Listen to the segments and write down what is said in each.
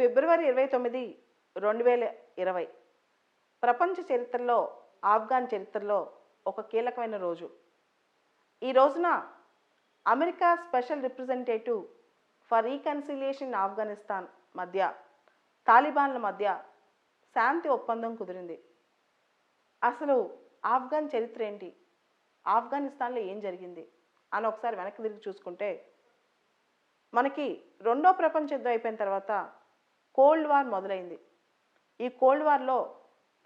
ఫిబ్రవరి ఇరవై తొమ్మిది రెండు వేల ఇరవై. ప్రపంచ చరిత్రలో ఆఫ్ఘాన్ చరిత్రలో ఒక కీలకమైన రోజు. ఈ రోజున America special representative for reconciliation Afghanistan మధ్య తాలిబాన్ల మధ్య శాంతి ఒప్పందం కుదిరింది. అసలు ఆఫ్ఘన్ చరిత్ర ఏంటి? ఆఫ్ఘనిస్తాన్లో ఏం జరిగింది? అని ఒకసారి వెనక్కి తిరిగి చూసుకుంటే మనకి రెండో ప్రపంచ యుద్ధం అయిపోయిన తర్వాత కోల్డ్ వార్ మొదలైంది. ఈ కోల్డ్ వార్లో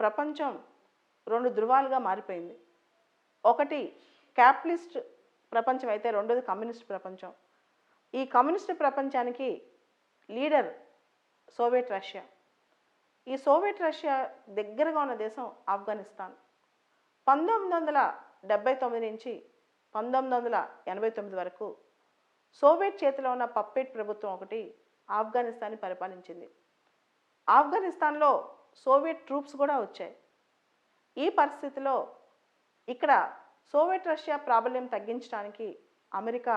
ప్రపంచం రెండు ధృవాలుగా మారిపోయింది. ఒకటి క్యాపిటలిస్ట్ ప్రపంచం అయితే రెండోది కమ్యూనిస్ట్ ప్రపంచం. ఈ కమ్యూనిస్ట్ ప్రపంచానికి లీడర్ సోవియట్ రష్యా. ఈ సోవియట్ రష్యా దగ్గరగా ఉన్న దేశం ఆఫ్ఘనిస్తాన్. పంతొమ్మిది వందల డెబ్బై తొమ్మిది నుంచి పంతొమ్మిది వందల ఎనభై తొమ్మిది వరకు సోవియట్ చేతిలో ఉన్న పప్పెట్ ప్రభుత్వం ఒకటి ఆఫ్ఘనిస్తాన్ని పరిపాలించింది. ఆఫ్ఘనిస్తాన్లో సోవియట్ ట్రూప్స్ కూడా వచ్చాయి. ఈ పరిస్థితిలో ఇక్కడ సోవియట్ రష్యా ప్రాబల్యం తగ్గించడానికి అమెరికా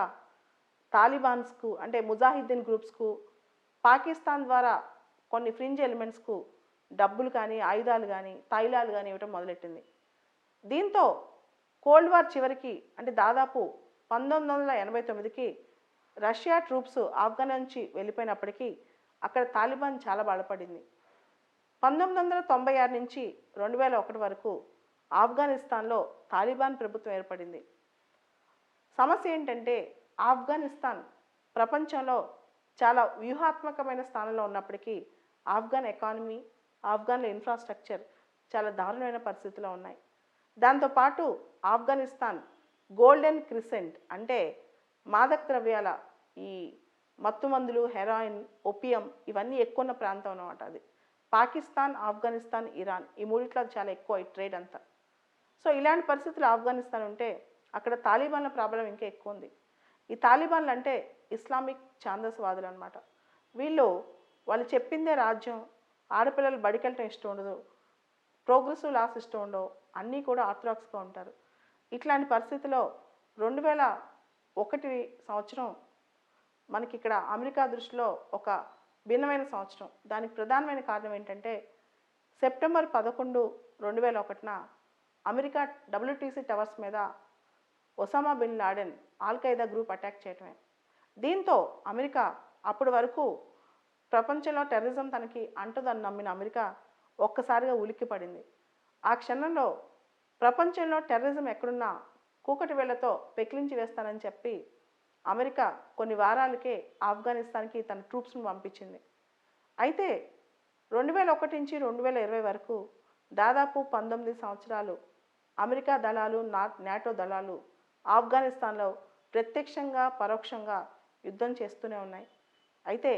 తాలిబాన్స్కు అంటే ముజాహిద్దీన్ గ్రూప్స్కు పాకిస్తాన్ ద్వారా కొన్ని ఫ్రింజ్ ఎలిమెంట్స్కు డబ్బులు కానీ ఆయుధాలు కానీ తైలాలు కానీ ఇవ్వటం మొదలెట్టింది. దీంతో కోల్డ్ వార్ చివరికి అంటే దాదాపు పంతొమ్మిది వందల ఎనభై తొమ్మిదికి రష్యా ట్రూప్స్ ఆఫ్ఘన్ నుంచి వెళ్ళిపోయినప్పటికీ అక్కడ తాలిబాన్ చాలా బలపడింది పంతొమ్మిది వందల తొంభై ఆరు నుంచి రెండు వేల ఒకటి వరకు ఆఫ్ఘనిస్తాన్లో తాలిబాన్ ప్రభుత్వం ఏర్పడింది. సమస్య ఏంటంటే ఆఫ్ఘనిస్తాన్ ప్రపంచంలో చాలా వ్యూహాత్మకమైన స్థానంలో ఉన్నప్పటికీ ఆఫ్ఘన్ ఎకానమీ ఆఫ్ఘన్ల ఇన్ఫ్రాస్ట్రక్చర్ చాలా దారుణమైన పరిస్థితిలో ఉన్నాయి. దాంతోపాటు ఆఫ్ఘనిస్తాన్ గోల్డెన్ క్రిసెంట్ అంటే మాదక ద్రవ్యాల ఈ మత్తుమందులు హెరాయిన్ ఒపియం ఇవన్నీ ఎక్కువ ఉన్న ప్రాంతం అన్నమాట అది. పాకిస్తాన్ ఆఫ్ఘనిస్తాన్ ఇరాన్ ఈ మూడిట్లో చాలా ఎక్కువ ఈ ట్రేడ్ అంతా. సో ఇలాంటి పరిస్థితులు ఆఫ్ఘనిస్తాన్ ఉంటే అక్కడ తాలిబాన్ల ప్రాబ్లం ఇంకా ఎక్కువ ఉంది. ఈ తాలిబాన్లు అంటే ఇస్లామిక్ ఛాందస్వాదులు అనమాట వీళ్ళు వాళ్ళు చెప్పిందే రాజ్యం ఆడపిల్లలు బడికెళ్ళటం ఇష్టం ఉండదు ప్రోగ్రెసివ్ లాస్ ఇష్టం ఉండవు అన్నీ కూడా ఆర్థడాక్స్గా ఉంటారు. ఇట్లాంటి పరిస్థితిలో రెండు వేల ఒకటి సంవత్సరం మనకి ఇక్కడ అమెరికా దృష్టిలో ఒక భిన్నమైన సంవత్సరం. దానికి ప్రధానమైన కారణం ఏంటంటే సెప్టెంబర్ పదకొండు రెండు వేల ఒకటిన అమెరికా డబ్ల్యూటీసీ టవర్స్ మీద Osama bin Laden Al Qaeda group attack చేయటమే. దీంతో అమెరికా అప్పటి వరకు ప్రపంచంలో టెర్రరిజం తనకి అంటదని నమ్మిన అమెరికా ఒక్కసారిగా ఉలిక్కిపడింది ఆ క్షణంలో ప్రపంచంలో టెర్రరిజం ఎక్కడున్నా కూకటి వేళ్ళతో పెకిలించి వేస్తానని చెప్పి అమెరికా కొన్ని వారాలకే ఆఫ్ఘనిస్తాన్కి తన ట్రూప్స్ను పంపించింది. అయితే రెండు వేల ఒకటి నుంచి రెండు వేల ఇరవై వరకు దాదాపు పంతొమ్మిది సంవత్సరాలు అమెరికా దళాలు నా నాటో దళాలు ఆఫ్ఘనిస్తాన్లో ప్రత్యక్షంగా పరోక్షంగా యుద్ధం చేస్తూనే ఉన్నాయి. అయితే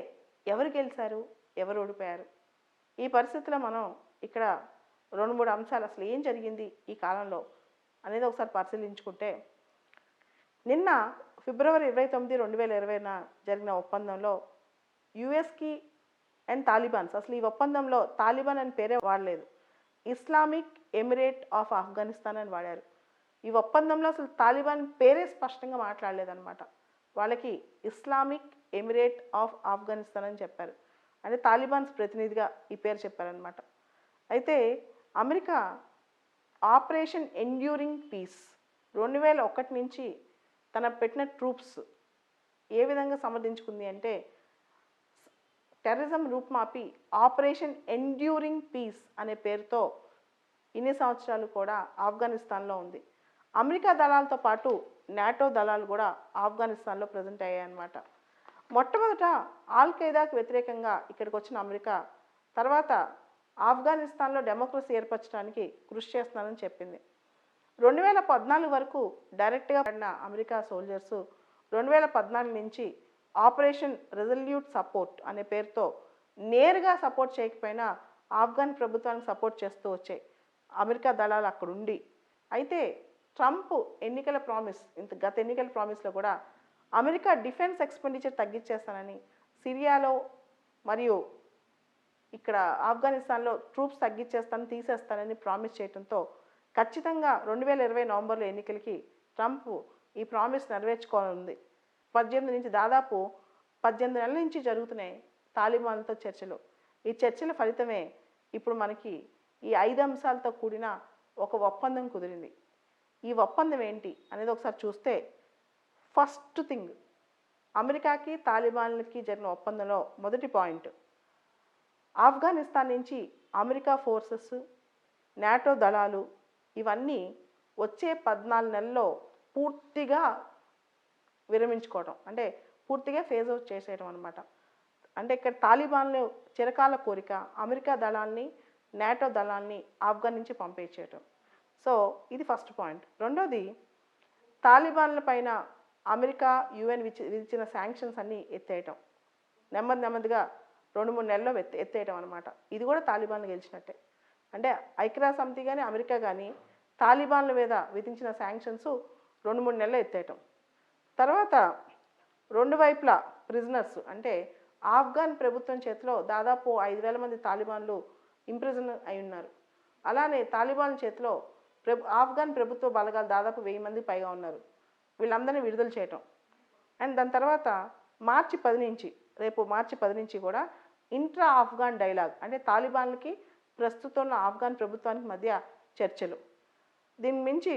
ఎవరు గెలిచారు? ఎవరు ఓడిపోయారు? ఈ పరిస్థితిలో మనం ఇక్కడ రెండు మూడు అంశాలు అసలు ఏం జరిగింది ఈ కాలంలో అనేది ఒకసారి పరిశీలించుకుంటే నిన్న ఫిబ్రవరి ఇరవై తొమ్మిది రెండు వేల ఇరవైన జరిగిన ఒప్పందంలో యుఎస్కి అండ్ తాలిబాన్స్. అసలు ఈ ఒప్పందంలో తాలిబాన్ అని పేరే వాడలేదు. ఇస్లామిక్ ఎమిరేట్ ఆఫ్ ఆఫ్ఘనిస్తాన్ అని వాడారు. ఈ ఒప్పందంలో అసలు తాలిబాన్ పేరే స్పష్టంగా మాట్లాడలేదన్నమాట. వాళ్ళకి ఇస్లామిక్ ఎమిరేట్ ఆఫ్ ఆఫ్ఘనిస్తాన్ అని చెప్పారు. అంటే తాలిబాన్స్ ప్రతినిధిగా ఈ పేరు చెప్పారనమాట అయితే అమెరికా ఆపరేషన్ ఎండ్యూరింగ్ పీస్ రెండు వేల ఒకటి నుంచి తన పెట్టిన ట్రూప్స్ ఏ విధంగా సమర్థించుకుంది అంటే టెర్రరిజం రూపుమాపి ఆపరేషన్ ఎండ్యూరింగ్ పీస్ అనే పేరుతో ఇన్ని సంవత్సరాలు కూడా ఆఫ్ఘనిస్తాన్లో ఉంది. అమెరికా దళాలతో పాటు నాటో దళాలు కూడా ఆఫ్ఘనిస్తాన్లో ప్రజెంట్ అయ్యాయన్నమాట. మొట్టమొదట ఆల్ ఖైదాకు వ్యతిరేకంగా ఇక్కడికి వచ్చిన అమెరికా తర్వాత ఆఫ్ఘనిస్తాన్లో డెమోక్రసీ ఏర్పరచడానికి కృషి చేస్తున్నానని చెప్పింది. రెండు వేల పద్నాలుగు వరకు డైరెక్ట్గా పడిన అమెరికా సోల్జర్స్ రెండు వేల పద్నాలుగు నుంచి ఆపరేషన్ రెజల్యూట్ సపోర్ట్ అనే పేరుతో నేరుగా సపోర్ట్ చేయకపోయినా ఆఫ్ఘన్ ప్రభుత్వానికి సపోర్ట్ చేస్తూ వచ్చాయి అమెరికా దళాలు అక్కడ ఉండి అయితే ట్రంప్ ఎన్నికల ప్రామిస్ ఇంత గత ఎన్నికల ప్రామిస్లో కూడా అమెరికా డిఫెన్స్ ఎక్స్పెండిచర్ తగ్గించేస్తానని సిరియాలో మరియు ఇక్కడ ఆఫ్ఘనిస్తాన్లో ట్రూప్స్ తగ్గించేస్తాను తీసేస్తానని ప్రామిస్ చేయడంతో ఖచ్చితంగా రెండు వేల ఇరవై నవంబర్లో ఎన్నికలకి ట్రంప్ ఈ ప్రామిస్ నెరవేర్చుకోనుంది. పద్దెనిమిది నుంచి దాదాపు పద్దెనిమిది నెలల నుంచి జరుగుతున్నాయి తాలిబాన్లతో చర్చలు. ఈ చర్చల ఫలితమే ఇప్పుడు మనకి ఈ ఐదు అంశాలతో కూడిన ఒక ఒప్పందం కుదిరింది. ఈ ఒప్పందం ఏంటి అనేది ఒకసారి చూస్తే ఫస్ట్ థింగ్ అమెరికాకి తాలిబాన్లకి జరిగిన ఒప్పందంలో మొదటి పాయింట్. ఆఫ్ఘనిస్తాన్ నుంచి అమెరికా ఫోర్సెస్ నాటో దళాలు ఇవన్నీ వచ్చే పద్నాలుగు నెలల్లో పూర్తిగా విరమించుకోవడం అంటే పూర్తిగా ఫేజ్ అవుట్ చేసేయడం అనమాట అంటే ఇక్కడ తాలిబాన్లు చిరకాల కోరిక అమెరికా దళాల్ని నాటో దళాల్ని ఆఫ్ఘన్ నుంచి పంపించేయటం. సో ఇది ఫస్ట్ పాయింట్ రెండోది తాలిబాన్ల పైన అమెరికా యుఎన్ విచి విధించిన శాంక్షన్స్ అన్నీ ఎత్తేయటం. నెమ్మది నెమ్మదిగా రెండు మూడు నెలల్లో ఎత్తేయటం అనమాట ఇది కూడా తాలిబాన్లు గెలిచినట్టే. అంటే ఐక్యరాజ్య సమితి కానీ అమెరికా కానీ తాలిబాన్ల మీద విధించిన శాంక్షన్స్ రెండు మూడు నెలలు ఎత్తేయటం. తర్వాత రెండు వైపులా ప్రిజనర్స్ అంటే ఆఫ్ఘన్ ప్రభుత్వం చేతిలో దాదాపు ఐదు వేల మంది తాలిబాన్లు ఇంప్రిజన్ అయి ఉన్నారు. అలానే తాలిబాన్ చేతిలో ప్రభు ఆఫ్ఘన్ ప్రభుత్వ బలగాలు దాదాపు వెయ్యి మంది పైగా ఉన్నారు. వీళ్ళందరినీ విడుదల చేయటం. అండ్ దాని తర్వాత మార్చి పది నుంచి రేపు మార్చి పది నుంచి కూడా ఇంట్రా ఆఫ్ఘాన్ డైలాగ్ అంటే తాలిబాన్లకి ప్రస్తుతం ఉన్న ఆఫ్ఘన్ ప్రభుత్వానికి మధ్య చర్చలు. దీని మించి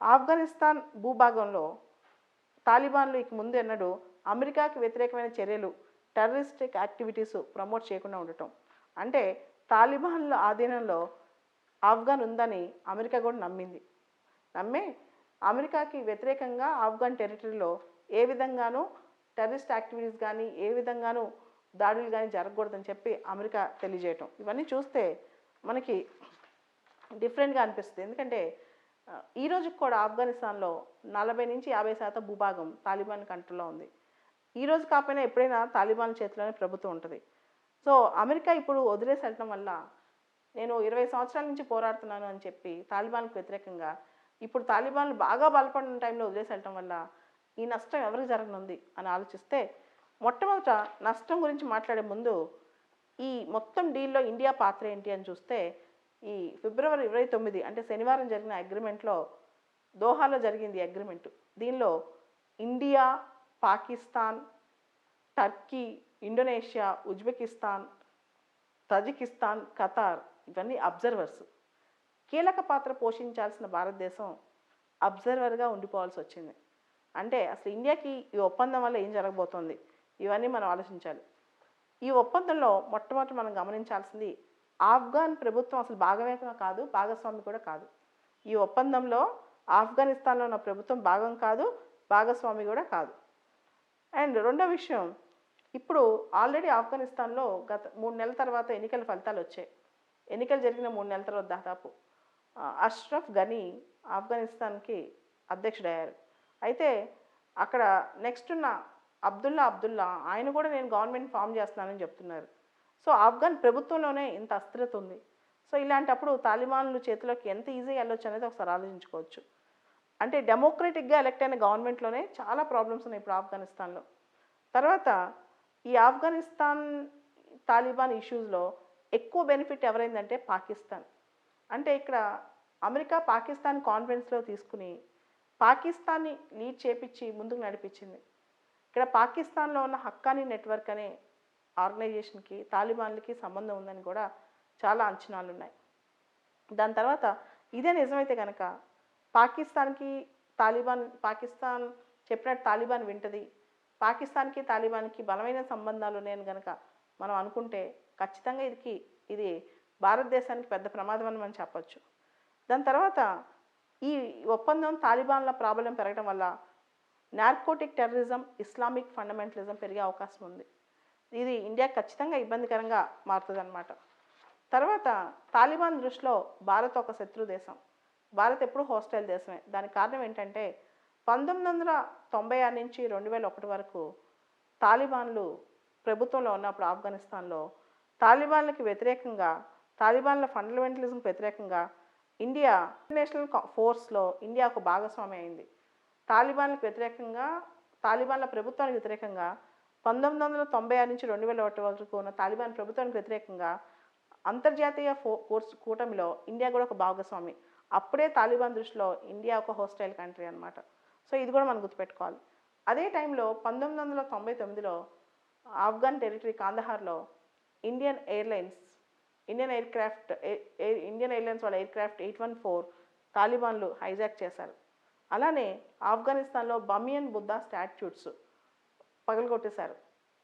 ఆఫ్ఘనిస్తాన్ భూభాగంలో తాలిబాన్లు ఇక ముందు ఎన్నడూ అమెరికాకి వ్యతిరేకమైన చర్యలు టెర్రరిస్టిక్ యాక్టివిటీస్ ప్రమోట్ చేయకుండా ఉండటం. అంటే తాలిబాన్ల ఆధీనంలో ఆఫ్ఘన్ ఉందని అమెరికా కూడా నమ్మింది. నమ్మే అమెరికాకి వ్యతిరేకంగా ఆఫ్ఘన్ టెరిటరీలో ఏ విధంగానూ టెర్రరిస్ట్ యాక్టివిటీస్ కానీ ఏ విధంగానూ దాడులు కానీ జరగకూడదని చెప్పి అమెరికా తెలియజేయటం. ఇవన్నీ చూస్తే మనకి డిఫరెంట్గా అనిపిస్తుంది. ఎందుకంటే ఈ రోజుకి కూడా ఆఫ్ఘనిస్తాన్లో నలభై నుంచి యాభై శాతం భూభాగం తాలిబాన్ కంట్రోల్లో ఉంది. ఈ రోజు కాకపోయినా ఎప్పుడైనా తాలిబాన్ చేతిలోనే ప్రభుత్వం ఉంటుంది. సో అమెరికా ఇప్పుడు వదిలేసి వల్ల నేను ఇరవై సంవత్సరాల నుంచి పోరాడుతున్నాను అని చెప్పి తాలిబాన్కు వ్యతిరేకంగా ఇప్పుడు తాలిబాన్లు బాగా బలపడిన టైంలో వదిలేసి వెళ్ళటం వల్ల ఈ నష్టం ఎవరికి జరగనుంది అని ఆలోచిస్తే మొట్టమొదట నష్టం గురించి మాట్లాడే ముందు ఈ మొత్తం డీల్లో ఇండియా పాత్ర ఏంటి అని చూస్తే ఈ ఫిబ్రవరి ఇరవై తొమ్మిది అంటే శనివారం జరిగిన అగ్రిమెంట్లో దోహాలో జరిగింది అగ్రిమెంట్. దీనిలో India Pakistan Turkey Indonesia Uzbekistan Tajikistan Qatar ఇవన్నీ అబ్జర్వర్స్. కీలక పాత్ర పోషించాల్సిన భారతదేశం అబ్జర్వర్గా ఉండిపోవాల్సి వచ్చింది. అంటే అసలు ఇండియాకి ఈ ఒప్పందం వల్ల ఏం జరగబోతోంది? ఇవన్నీ మనం ఆలోచించాలి. ఈ ఒప్పందంలో మొట్టమొదటి మనం గమనించాల్సింది ఆఫ్ఘాన్ ప్రభుత్వం అసలు భాగమేకమే కాదు భాగస్వామి కూడా కాదు. ఈ ఒప్పందంలో ఆఫ్ఘనిస్తాన్లో ఉన్న ప్రభుత్వం భాగం కాదు భాగస్వామి కూడా కాదు. అండ్ రెండో విషయం ఇప్పుడు ఆల్రెడీ ఆఫ్ఘనిస్తాన్లో గత మూడు నెలల తర్వాత ఎన్నికల ఫలితాలు వచ్చాయి. ఎన్నికలు జరిగిన మూడు నెలల తర్వాత దాదాపు అష్రఫ్ గనీ ఆఫ్ఘనిస్తాన్కి అధ్యక్షుడయ్యారు. అయితే అక్కడ నెక్స్ట్ ఉన్న అబ్దుల్లా అబ్దుల్లా ఆయన కూడా నేను గవర్నమెంట్ ఫామ్ చేస్తున్నానని చెప్తున్నారు. సో ఆఫ్ఘన్ ప్రభుత్వంలోనే ఇంత అస్థిరత ఉంది. సో ఇలాంటప్పుడు తాలిబాన్లు చేతిలోకి ఎంత ఈజీ వెళ్ళొచ్చు అనేది ఒకసారి ఆలోచించుకోవచ్చు. అంటే డెమోక్రటిక్గా ఎలక్ట్ అయిన గవర్నమెంట్లోనే చాలా ప్రాబ్లమ్స్ ఉన్నాయి ఇప్పుడు ఆఫ్ఘనిస్తాన్లో. తర్వాత ఈ ఆఫ్ఘనిస్తాన్ తాలిబాన్ ఇష్యూస్లో ఎక్కువ బెనిఫిట్ ఎవరైందంటే పాకిస్తాన్. అంటే ఇక్కడ అమెరికా పాకిస్తాన్ కాన్ఫరెన్స్లో తీసుకుని పాకిస్తాన్ని లీడ్ చేపించి ముందుకు నడిపించింది. ఇక్కడ పాకిస్తాన్లో ఉన్న హక్కానీ నెట్వర్క్ అనే ఆర్గనైజేషన్కి తాలిబాన్లకి సంబంధం ఉందని కూడా చాలా అంచనాలు ఉన్నాయి దాని తర్వాత ఇదే నిజమైతే కనుక పాకిస్తాన్కి తాలిబాన్ పాకిస్తాన్ చెప్పినట్టు తాలిబాన్ వింటది. పాకిస్తాన్కి తాలిబాన్కి బలమైన సంబంధాలు ఉన్నాయని కనుక మనం అనుకుంటే ఖచ్చితంగా ఇదికి ఇది భారతదేశానికి పెద్ద ప్రమాదం అని మనం చెప్పొచ్చు. దాని తర్వాత ఈ ఒప్పందం తాలిబాన్ల ప్రాబల్యం పెరగడం వల్ల నార్కోటిక్ టెర్రరిజం ఇస్లామిక్ ఫండమెంటలిజం పెరిగే అవకాశం ఉంది. ఇది ఇండియా ఖచ్చితంగా ఇబ్బందికరంగా మారుతుందన్నమాట. తర్వాత తాలిబాన్ దృష్టిలో భారత్ ఒక శత్రు దేశం. భారత్ ఎప్పుడు హోస్టైల్ దేశమే. దానికి కారణం ఏంటంటే పంతొమ్మిది వందల తొంభై ఆరు నుంచి రెండు వేల ఒకటి వరకు తాలిబాన్లు ప్రభుత్వంలో ఉన్నప్పుడు ఆఫ్ఘనిస్తాన్లో తాలిబాన్లకి వ్యతిరేకంగా తాలిబాన్ల ఫండమెంటలిజంకి వ్యతిరేకంగా ఇండియా ఇంటర్నేషనల్ ఫోర్స్లో ఇండియా ఒక భాగస్వామి అయింది. తాలిబాన్లకు వ్యతిరేకంగా తాలిబాన్ల ప్రభుత్వానికి వ్యతిరేకంగా పంతొమ్మిది వందల తొంభై ఆరు నుంచి రెండు వేల ఒకటి వరకు ఉన్న తాలిబాన్ ప్రభుత్వానికి వ్యతిరేకంగా అంతర్జాతీయ ఫో కోర్స్ కూటమిలో ఇండియా కూడా ఒక భాగస్వామి. అప్పుడే తాలిబాన్ దృష్టిలో ఇండియా ఒక హోస్టైల్ కంట్రీ అనమాట సో ఇది కూడా మనం గుర్తుపెట్టుకోవాలి. అదే టైంలో పంతొమ్మిది వందల తొంభై తొమ్మిదిలో Afghan territory కాందహార్లో Indian airlines Indian aircraft Indian airlines వాళ్ళ aircraft eight one four తాలిబాన్లు హైజాక్ చేశారు. అలానే ఆఫ్ఘనిస్తాన్లో బమియన్ బుద్ధా స్టాట్యూట్స్ పగలగొట్టేశారు.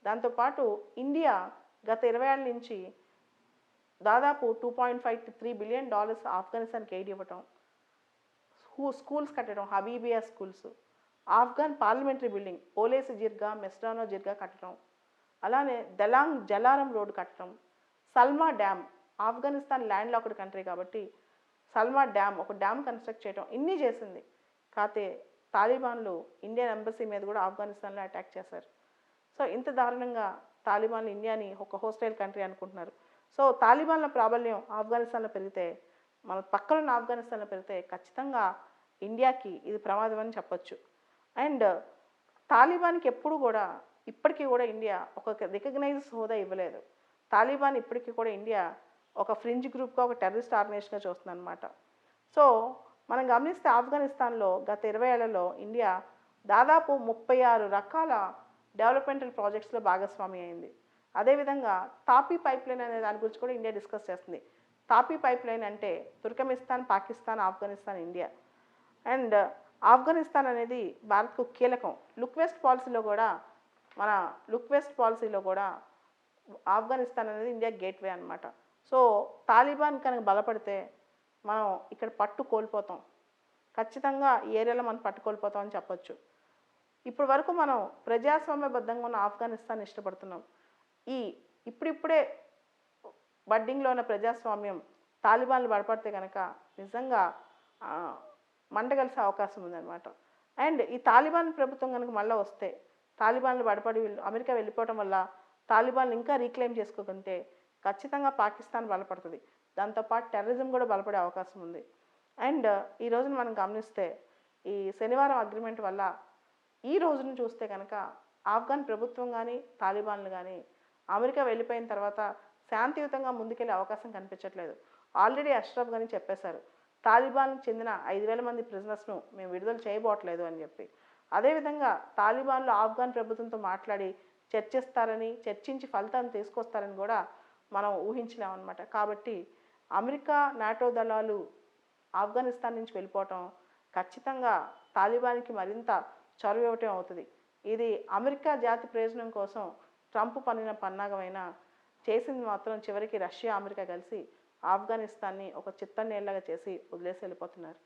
దాంతోపాటు ఇండియా గత ఇరవై ఏళ్ళ నుంచి దాదాపు two point five to three billion dollars ఆఫ్ఘనిస్తాన్కి aid ఇవ్వటం స్కూ స్కూల్స్ కట్టడం Habibia schools Afghan parliamentary building Wolesi Jirga Meshrano Jirga కట్టడం అలానే దలాంగ్ జలారం రోడ్ కట్టడం Salma dam Afghanistan landlocked country కాబట్టి సల్మా డ్యామ్ ఒక డ్యామ్ కన్స్ట్రక్ట్ చేయడం ఇన్ని చేసింది. కాతే తాలిబాన్లు ఇండియన్ ఎంబసీ మీద కూడా ఆఫ్ఘనిస్తాన్లో అటాక్ చేశారు. సో ఇంత దారుణంగా తాలిబాన్లు ఇండియాని ఒక హోస్టైల్ కంట్రీ అనుకుంటున్నారు. సో తాలిబాన్ల ప్రాబల్యం ఆఫ్ఘనిస్తాన్లో పెరిగితే మన పక్కనున్న ఆఫ్ఘనిస్తాన్లో పెరిగితే ఖచ్చితంగా ఇండియాకి ఇది ప్రమాదం అని చెప్పొచ్చు. అండ్ తాలిబాన్కి ఎప్పుడు కూడా ఇప్పటికీ కూడా ఇండియా ఒక రికగ్నైజ్ హోదా ఇవ్వలేదు. తాలిబాన్ ఇప్పటికీ కూడా ఇండియా ఒక ఫ్రింజ్ గ్రూప్గా ఒక టెర్రరిస్ట్ ఆర్గనైజేషన్గా చూస్తుంది అనమాట సో మనం గమనిస్తే ఆఫ్ఘనిస్తాన్లో గత ఇరవై ఏళ్ళలో ఇండియా దాదాపు ముప్పై ఆరు రకాల డెవలప్మెంటల్ ప్రాజెక్ట్స్లో భాగస్వామి అయింది. అదేవిధంగా తాపీ పైప్ లైన్ అనే దాని గురించి కూడా ఇండియా డిస్కస్ చేస్తుంది. తాపీ పైప్ లైన్ అంటే Turkmenistan Pakistan Afghanistan India. And Afghanistan అనేది భారత్కు కీలకం. లుక్వెస్ట్ పాలసీలో కూడా మన లుక్వెస్ట్ పాలసీలో కూడా ఆఫ్ఘనిస్తాన్ అనేది ఇండియా గేట్వే అనమాట సో తాలిబాన్ కనుక బలపడితే మనం ఇక్కడ పట్టు కోల్పోతాం. ఖచ్చితంగా ఈ ఏరియాలో మనం పట్టు కోల్పోతాం అని చెప్పొచ్చు. ఇప్పటి వరకు మనం ప్రజాస్వామ్యబద్ధంగా ఉన్న ఆఫ్ఘనిస్తాన్ ఇష్టపడుతున్నాం. ఈ ఇప్పుడిప్పుడే బడ్డింగ్లో ఉన్న ప్రజాస్వామ్యం తాలిబాన్లు బడపడితే కనుక నిజంగా మండగలిసే అవకాశం ఉందన్నమాట. అండ్ ఈ తాలిబాన్ ప్రభుత్వం కనుక మళ్ళీ వస్తే తాలిబాన్లు బడపడి అమెరికా వెళ్ళిపోవడం వల్ల తాలిబాన్లు ఇంకా రీక్లెయిమ్ చేసుకోకుంటే ఖచ్చితంగా పాకిస్తాన్ బలపడుతుంది. దాంతోపాటు టెర్రరిజం కూడా బలపడే అవకాశం ఉంది. అండ్ ఈ రోజున మనం గమనిస్తే ఈ శనివారం అగ్రిమెంట్ వల్ల ఈ రోజును చూస్తే కనుక ఆఫ్ఘన్ ప్రభుత్వం కానీ తాలిబాన్లు కానీ అమెరికా వెళ్ళిపోయిన తర్వాత శాంతియుతంగా ముందుకెళ్ళే అవకాశం కనిపించట్లేదు. ఆల్రెడీ అష్రఫ్ గాని చెప్పేశారు తాలిబాన్కి చెందిన ఐదు వేల మంది ప్రిజనర్స్ను మేము విడుదల చేయబోట్లేదు అని చెప్పి. అదేవిధంగా తాలిబాన్లు ఆఫ్ఘన్ ప్రభుత్వంతో మాట్లాడి చర్చిస్తారని చర్చించి ఫలితాన్ని తీసుకొస్తారని కూడా మనం ఊహించలేమన్నమాట. కాబట్టి అమెరికా నాటో దళాలు ఆఫ్ఘనిస్తాన్ నుంచి వెళ్ళిపోవటం ఖచ్చితంగా తాలిబాన్కి మరింత చొరవ ఇవ్వటం అవుతుంది. ఇది అమెరికా జాతి ప్రయోజనం కోసం ట్రంప్ పన్నిన పన్నాగమైన చేసింది మాత్రం చివరికి రష్యా అమెరికా కలిసి ఆఫ్ఘనిస్తాన్ని ఒక చిత్తన్నీళ్ళగా చేసి వదిలేసి వెళ్ళిపోతున్నారు.